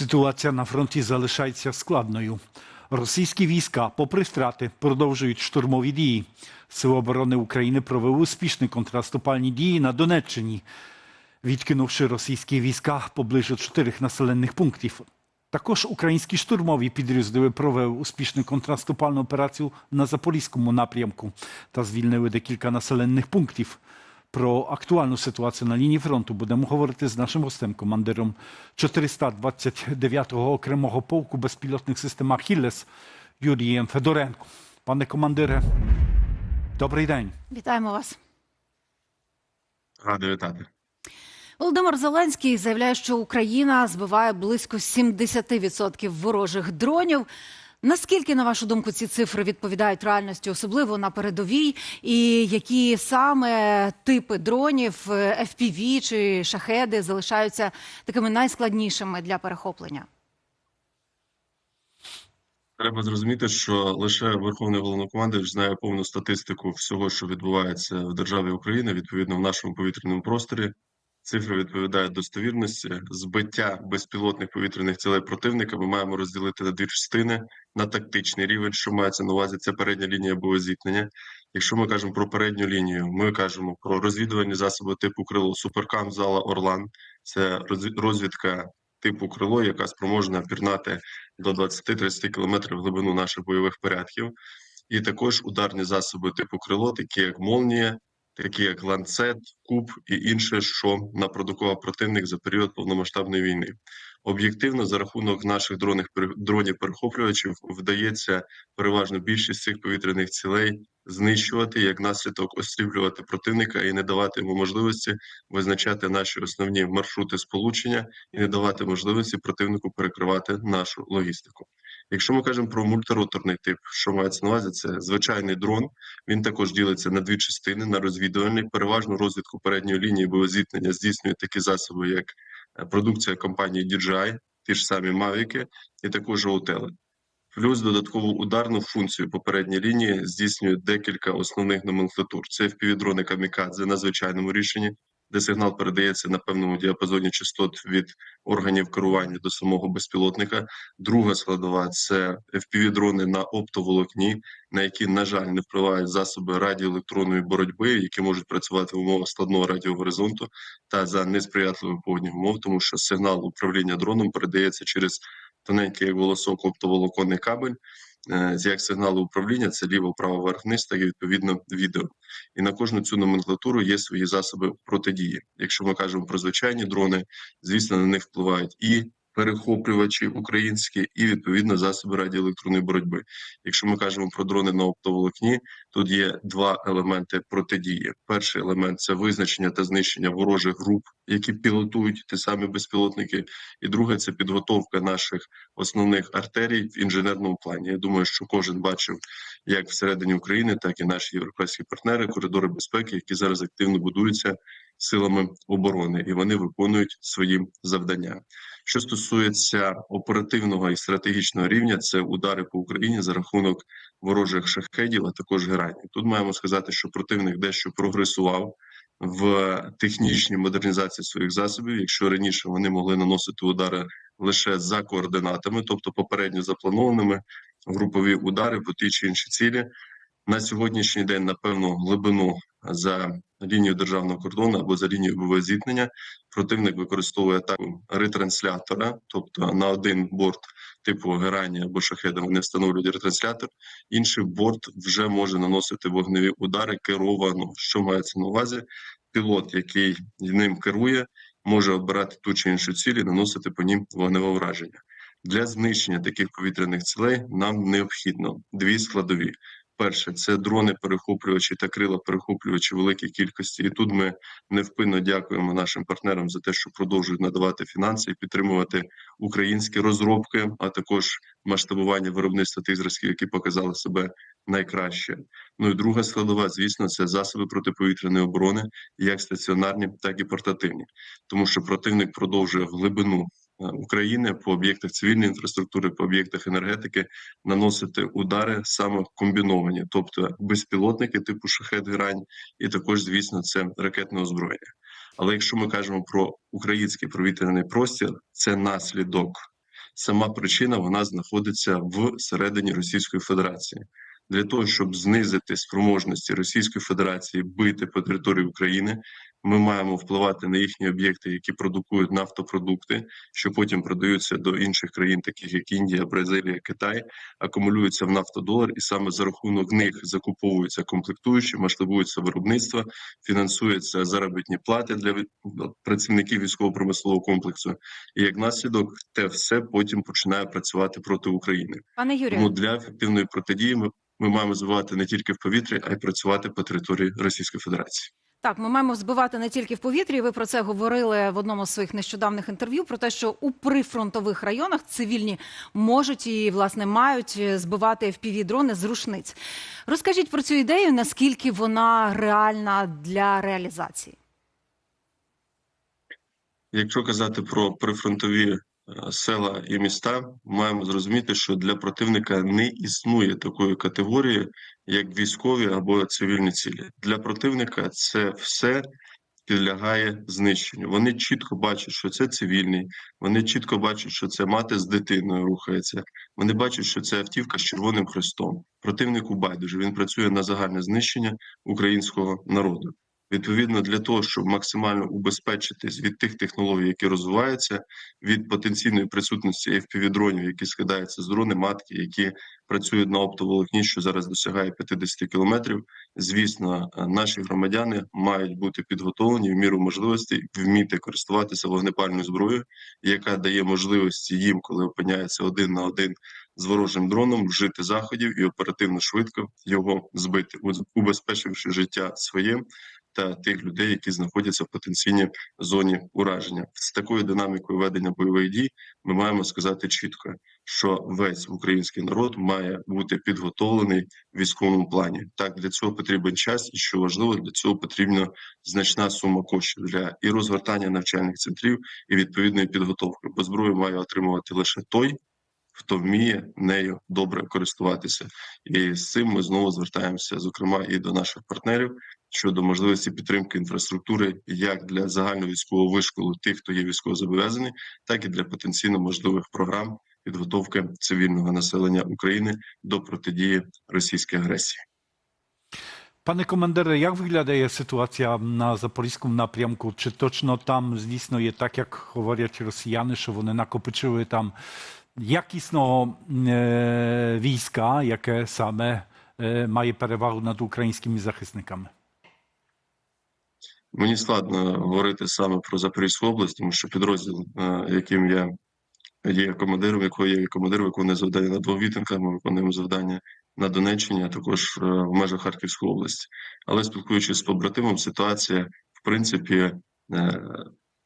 Ситуація на фронті залишається складною. Російські війська, попри втрати, продовжують штурмові дії. Сили оборони України провели успішні контраступальні дії на Донеччині, відкинувши російські війська поблизу чотирьох населених пунктів. Також українські штурмові підрозділи провели успішну контраступальну операцію на Запорізькому напрямку та звільнили декілька населених пунктів. Про актуальну ситуацію на лінії фронту будемо говорити з нашим гостем, командиром 429-го окремого полку безпілотних систем «Ахіллес» Юрієм Федоренко. Пане командире, добрий день. Вітаємо вас. Радий вітати. Володимир Зеленський заявляє, що Україна збиває близько 70% ворожих дронів. Наскільки, на вашу думку, ці цифри відповідають реальності, особливо на передовій, і які саме типи дронів, е, FPV чи шахеди залишаються такими найскладнішими для перехоплення? Треба зрозуміти, що лише Верховний головнокомандувач знає повну статистику всього, що відбувається в державі Україна, відповідно в нашому повітряному просторі. Цифри відповідають достовірності. Збиття безпілотних повітряних цілей противника ми маємо розділити на дві частини на тактичний рівень, що мається на увазі, це передня лінія боєзіткнення. Якщо ми кажемо про передню лінію, ми кажемо про розвідувальні засоби типу крило Суперкам, зала Орлан. Це розвідка типу крило, яка спроможна пірнати до 20-30 км глибину наших бойових порядків. І також ударні засоби типу крило, такі як молнія, такі як ланцет, куб і інше, що напродукував противник за період повномасштабної війни. Об'єктивно, за рахунок наших дронів дронів перехоплювачів вдається переважно більшість цих повітряних цілей знищувати як наслідок остріблювати противника і не давати йому можливості визначати наші основні маршрути сполучення і не давати можливості противнику перекривати нашу логістику. Якщо ми кажемо про мультироторний тип, що мається на увазі, це звичайний дрон. Він також ділиться на дві частини: на розвідувальний, переважно розвідку передньої лінії боєзіткнення здійснюють такі засоби, як е, продукція компанії DJI, ті ж самі Мавіки, і також Аутели. Плюс додаткову ударну функцію попередньої лінії здійснюють декілька основних номенклатур. Це FPV-дрони камікадзе на звичайному рішенні, де сигнал передається на певному діапазоні частот від органів керування до самого безпілотника. Друга складова це FPV-дрони на оптоволокні, на які, на жаль, не впливають засоби радіоелектронної боротьби, які можуть працювати в умовах складного радіогоризонту та за несприятливих погодних умов, тому що сигнал управління дроном передається через тоненький волосок оптоволоконний кабель. Е, з Як сигнали управління, це ліво, право, верх, низ, так і відповідно відео. І на кожну цю номенклатуру є свої засоби протидії. Якщо ми кажемо про звичайні дрони, звісно, на них впливають і перехоплювачі українські, і відповідно засоби радіоелектронної боротьби. Якщо ми кажемо про дрони на оптоволокні, тут є два елементи протидії. Перший елемент це визначення та знищення ворожих груп, які пілотують ті самі безпілотники. І друге це підготовка наших основних артерій в інженерному плані. Я думаю, що кожен бачив, як всередині України, так і наші європейські партнери, коридори безпеки, які зараз активно будуються силами оборони, і вони виконують свої завдання. Що стосується оперативного і стратегічного рівня, це удари по Україні за рахунок ворожих шахедів, а також геранів. Тут маємо сказати, що противник дещо прогресував в технічній модернізації своїх засобів. Якщо раніше вони могли наносити удари лише за координатами, тобто попередньо запланованими групові удари по тій чи іншій цілі. На сьогоднішній день на певну глибину за лінію державного кордону або за лінію бойового зіткнення противник використовує атаку ретранслятора, тобто на один борт типу Герані або шахеда вони встановлюють ретранслятор. Інший борт вже може наносити вогневі удари керовано. Що мається на увазі? Пілот, який ним керує, може обирати ту чи іншу ціль і наносити по ним вогневе враження. Для знищення таких повітряних цілей нам необхідно дві складові. Перше це дрони перехоплювачі та крила перехоплювачі великій кількості. І тут ми невпинно дякуємо нашим партнерам за те, що продовжують надавати фінанси і підтримувати українські розробки, а також масштабування виробництва тих зразків, які показали себе найкраще. Ну і друга складова, звісно, це засоби протиповітряної оборони, як стаціонарні, так і портативні, тому що противник продовжує в глибину. Е, України по об'єктах цивільної інфраструктури, по об'єктах енергетики наносити удари саме комбіновані, тобто безпілотники типу шахет грань, і також, звісно, це ракетне озброєння. Але якщо ми кажемо про український повітряний простір, це наслідок сама причина вона знаходиться в середині Російської Федерації. Для того щоб знизити спроможності Російської Федерації бити по території України, ми маємо впливати на їхні об'єкти, які продукують нафтопродукти, що потім продаються до інших країн, таких як Індія, Бразилія, Китай, акумулюються в нафтодолар, і саме за рахунок них закуповуються комплектуючі, масштабується виробництво, фінансуються заробітні плати для працівників військово-промислового комплексу. І як наслідок, те все потім починає працювати проти України. Пане Юрію, Тому для ефективної протидії ми, ми маємо збивати не тільки в повітрі, а й працювати по території Російської Федерації. Так, ми маємо збивати не тільки в повітрі. Ви про це говорили в одному з своїх нещодавних інтерв'ю. Про те, що у прифронтових районах цивільні можуть і власне мають збивати fpv дрони з рушниць. Розкажіть про цю ідею, наскільки вона реальна для реалізації. Якщо казати про прифронтові села і міста, маємо зрозуміти, що для противника не існує такої категорії, як військові або цивільні цілі. Для противника це все підлягає знищенню. Вони чітко бачать, що це цивільний, вони чітко бачать, що це мати з дитиною рухається. Вони бачать, що це автівка з червоним хрестом. Противнику байдуже він працює на загальне знищення українського народу. Відповідно, для того, щоб максимально убезпечитись від тих технологій, які розвиваються, від потенційної присутності FPV-дронів, які скидаються з дрони матки, які працюють на оптоволокні, що зараз досягає 50 кілометрів. Звісно, е, наші громадяни мають бути підготовлені в міру можливостей вміти користуватися вогнепальною зброєю, яка дає можливості їм, коли опиняються один на один з ворожим дроном, вжити заходів і оперативно швидко його збити, убезпечивши життя своє та тих людей, які знаходяться в потенційній зоні ураження. З такою динамікою ведення бойових дій ми маємо сказати чітко, що весь український народ має бути підготовлений в військовому плані. Так для цього потрібен час, і що важливо, для цього потрібна значна сума коштів для і розгортання навчальних центрів, і відповідної підготовки. Бо зброю має отримувати лише той. Хто вміє нею добре користуватися, і з цим ми знову звертаємося, зокрема, і до наших партнерів щодо можливості підтримки інфраструктури як для загальновійськового вишколу тих, хто є військовозобов'язаний, так і для потенційно можливих програм підготовки цивільного населення України до протидії російській агресії. Пане командире, як виглядає ситуація на запорізькому напрямку? Чи точно там, звісно, є так, як говорять росіяни, що вони накопичили там якісного е, війська, яке саме е, має перевагу над українськими захисниками? Мені складно говорити саме про Запорізьку область, тому що підрозділ, е, яким я є командиром, якого є командир, виконує завдання на двох вітинках, ми виконуємо завдання на Донеччині, а також е, в межах Харківської області. Але спілкуючись з побратимом, ситуація в принципі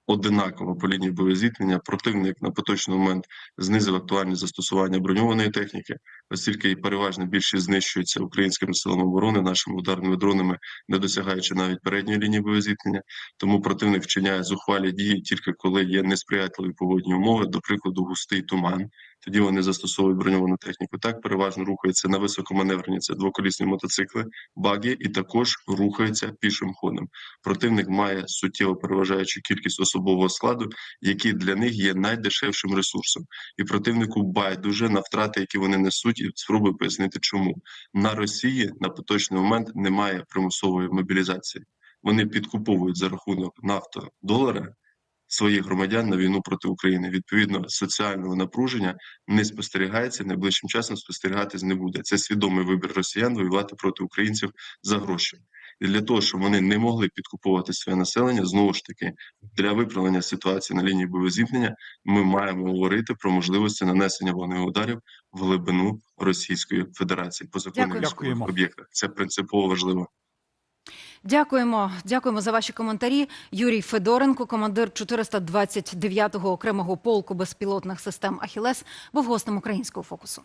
одинакова по лінії боєзіткнення. Противник на поточний момент знизив актуальне застосування броньованої техніки, оскільки і переважна більшість знищується українськими силами оборони, нашими ударними дронами, не досягаючи навіть передньої лінії боєзіткнення. Тому противник вчиняє зухвалі дії тільки коли є несприятливі погодні умови, до прикладу, густий туман. Тоді вони застосовують броньовану техніку. Так переважно рухаються на високоманеврені це двоколісні мотоцикли, баги, і також рухаються пішим ходом. Противник має суттєво переважаючу кількість особового складу, який для них є найдешевшим ресурсом, і противнику байдуже на втрати, які вони несуть, і спробую пояснити, чому на Росії на поточний момент немає примусової мобілізації. Вони підкуповують за рахунок нафтодолара своїх громадян на війну проти України. Відповідно, соціального напруження не спостерігається найближчим часом. Спостерігатись не буде. Це свідомий вибір росіян воювати проти українців за гроші. І для того, щоб вони не могли підкуповувати своє населення, знову ж таки, для виправлення ситуації на лінії бойовозіткнення, ми маємо говорити про можливості нанесення вогневих ударів в глибину Російської Федерації по законних військових об'єктах. Це принципово важливо. Дякуємо, дякуємо за ваші коментарі. Юрій Федоренко, командир 429-го окремого полку безпілотних систем Ахілес, був гостем українського фокусу.